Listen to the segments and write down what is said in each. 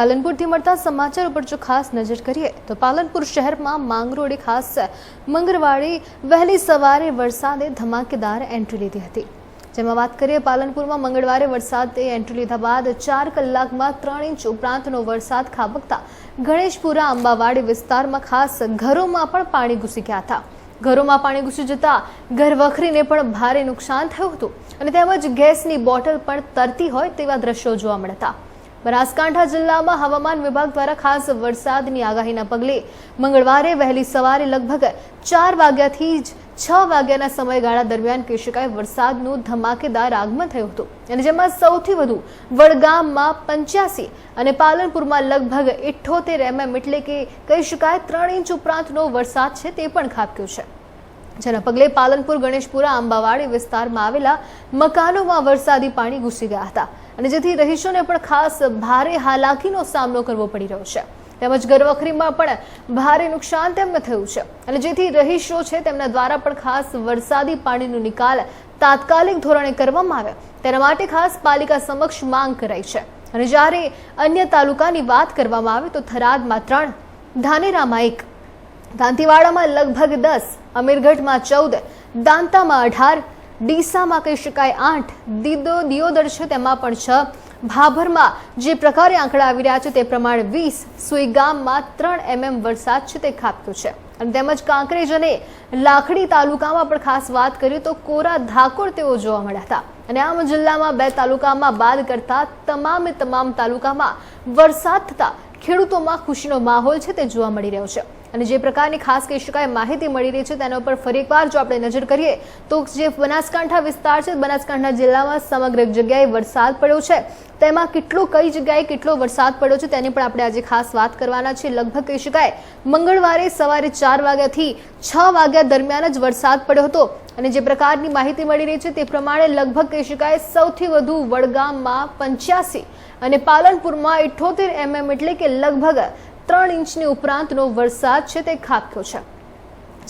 પાલનપુરથી મળતા સમાચાર ઉપર જો ખાસ નજર કરીએ, તો પાલનપુર શહેરમાં માંગરોળે ખાસ મંગળવારે વહેલી સવારે વરસાદે ધમાકેદાર એન્ટ્રી લીધી હતી. જેમાં વાત કરીએ, પાલનપુરમાં મંગળવારે વરસાદે એન્ટ્રી લીધા બાદ ચાર કલાકમાં ત્રણ ઇંચ ઉપરાંતનો વરસાદ ખાબકતા ગણેશપુરા, અંબાવાડી વિસ્તારમાં ખાસ ઘરોમાં પણ પાણી ઘૂસી ગયા હતા. ઘરોમાં પાણી ઘૂસી જતા ઘર વખરીને પણ ભારે નુકસાન થયું હતું. અને તેમજ ગેસની બોટલ પણ તરતી હોય તેવા દ્રશ્યો જોવા મળ્યા હતા. બનાસકાંઠા જિલ્લામાં હવામાન વિભાગ દ્વારા ખાસ વરસાદની આગાહીના પગલે મંગળવારે વહેલી સવારે લગભગ ચાર વાગ્યાથી જ છ વાગ્યાના સમયગાળા દરમિયાન કહી શકાય વરસાદનું ધમાકેદાર આગમન થયું હતું. અને જેમાં સૌથી વધુ વડગામમાં પંચ્યાસી અને પાલનપુરમાં લગભગ ઇઠ્ઠોતેર એમએમ એટલે કે કહી શકાય ત્રણ ઇંચ ઉપરાંતનો વરસાદ છે તે પણ ખાબક્યો છે. જેના પગલે પાલનપુર, ગણેશપુરા, આંબાવાડી વિસ્તારમાં આવેલા મકાનોમાં વરસાદી પાણી ઘૂસી ગયા હતા. અને જેથી રહીશોને પણ ખાસ ભારે હાલાકીનો સામનો કરવો પડી રહ્યો છે. તેમજ ઘરવખરીમાં પણ ભારે નુકસાન તેમને થયું છે. અને જેથી રહીશો છે તેમના દ્વારા પણ ખાસ વરસાદી પાણીનો નિકાલ તાત્કાલિક ધોરણે કરવામાં આવે, તેના માટે ખાસ પાલિકા સમક્ષ માંગ કરાઈ છે. અને જ્યારે અન્ય તાલુકાની વાત કરવામાં આવે તો થરાદમાં ત્રણ, ધાનેરામાં એક. દાંતીવાડામાં લગભગ દસ, અમીરગઢમાં ચૌદ, દાંતામાં અઢાર, ડીસામાં કહી શકાય આઠ, દીદો, દિયોદર છે તેમાં પણ છ, ભાભરમાં જે પ્રકારે આંકડા આવી રહ્યા છે તે પ્રમાણે વીસ, સુઈગામમાં ત્રણ એમએમ વરસાદ છે તે ખાબક્યો છે. અને તેમજ કાંકરેજ અને લાખડી તાલુકામાં પણ ખાસ વાત કરીએ તો કોરા ધાકોર તેઓ જોવા મળ્યા હતા. અને આમ જિલ્લામાં બે તાલુકામાં બાદ કરતા તમામે તમામ તાલુકામાં વરસાદ થતા ખેડૂતોમાં ખુશીનો માહોલ છે, તે જોવા મળી રહ્યો છે. અને જે પ્રકારની ખાસ કહી શકાય, માહિતી મળી રહી છે, તેના ઉપર ફરી એકવાર જો આપણે નજર કરીએ, તો જે બનાસકાંઠા વિસ્તાર છે, બનાસકાંઠા જિલ્લામાં સમગ્ર જગ્યાએ વરસાદ પડ્યો છે. તેમાં કેટલો, કઈ જગ્યાએ કેટલો વરસાદ પડ્યો છે, તેની પણ આપણે આજે ખાસ વાત કરવાના છે લગભગ કહી શકાય, મંગળવારે સવારે ચાર વાગ્યાથી છ વાગ્યા દરમિયાન જ વરસાદ પડ્યો હતો. અને જે પ્રકારની માહિતી મળી રહી છે, તે પ્રમાણે લગભગ કહી શકાય, સૌથી વધુ વડગામમાં પંચ્યાસી અને પાલનપુરમાં ઇઠોતેર એમએમ એટલે કે લગભગ ત્રણ ઇંચની ઉપરાંતનો વરસાદ છે તે ખાબક્યો છે.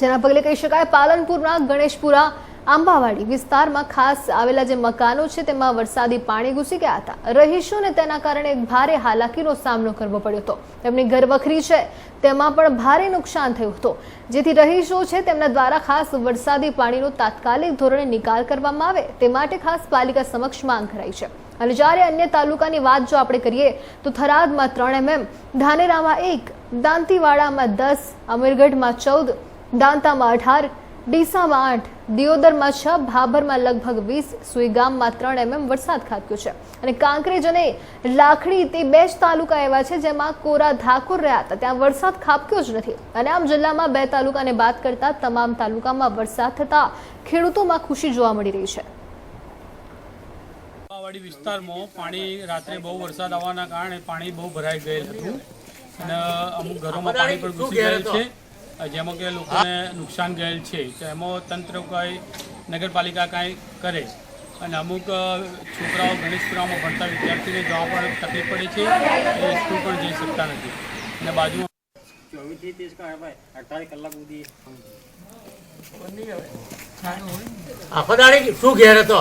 જેના પગલે કહી શકાય પાલનપુરના ગણેશપુરા, આંબાવાડી વિસ્તારમાં ખાસ આવેલા જે મકાનો છે તેમાં વરસાદી પાણી ઘૂસી ગયા હતા. રહીશોને તેના કારણે ભારે હાલાકીનો સામનો કરવો પડ્યો હતો. તેમની ઘરવખરી છે, તેમાં પણ ભારે નુકસાન થયું હતું. જેથી રહીશો છે તેમના દ્વારા ખાસ વરસાદી પાણીનો તાત્કાલિક ધોરણે નિકાલ કરવામાં આવે, તે માટે ખાસ પાલિકા સમક્ષ માંગ કરાઈ છે. અને જ્યારે અન્ય તાલુકાની વાત જો આપણે કરીએ, તો થરાદમાં ત્રણ એમએમ, ધાનેરામાં એક, દાંતીવાડામાં દસ, અમીરગઢમાં ચૌદ, દાંતામાં અઢાર, ડીસામાં આઠ, દિયોદરમાં છ, ભાભરમાં લગભગ વીસ, સુઈગામમાં ત્રણ એમએમ વરસાદ ખાબક્યો છે. અને કાંકરેજ અને લાખડી તે બે જ તાલુકા એવા છે જેમાં કોરા ધાકોર રહ્યા હતા. ત્યાં વરસાદ ખાબક્યો જ નથી. અને આમ જિલ્લામાં બે તાલુકાને બાદ કરતા તમામ તાલુકામાં વરસાદ થતા ખેડૂતોમાં ખુશી જોવા મળી રહી છે. વાડી વિસ્તારમાં પાણી રાત્રે બહુ વરસાદ આવવાના કારણે પાણી બહુ ભરાઈ ગયેલ હતું. અને અમુક ઘરોમાં પાણી પણ ઘૂસી ગયેલ છે. જેમાં કે લોકોને નુકસાન ગયેલ છે. તો એમાં તંત્ર કાંઈ નગરપાલિકા કાંઈ કરે. અને અમુક છોકરાઓ ગણેશપુરામાં ભણતા વિદ્યાર્થીને જવા પણ તકલીફ પડે છે. એ સ્કૂલ પણ જઈ શકતા નથી. અને બાજુ ચોવીસથી ત્રીસ અડતાલીસ કલાક સુધી. આખો દાડે શું ઘેર હતો?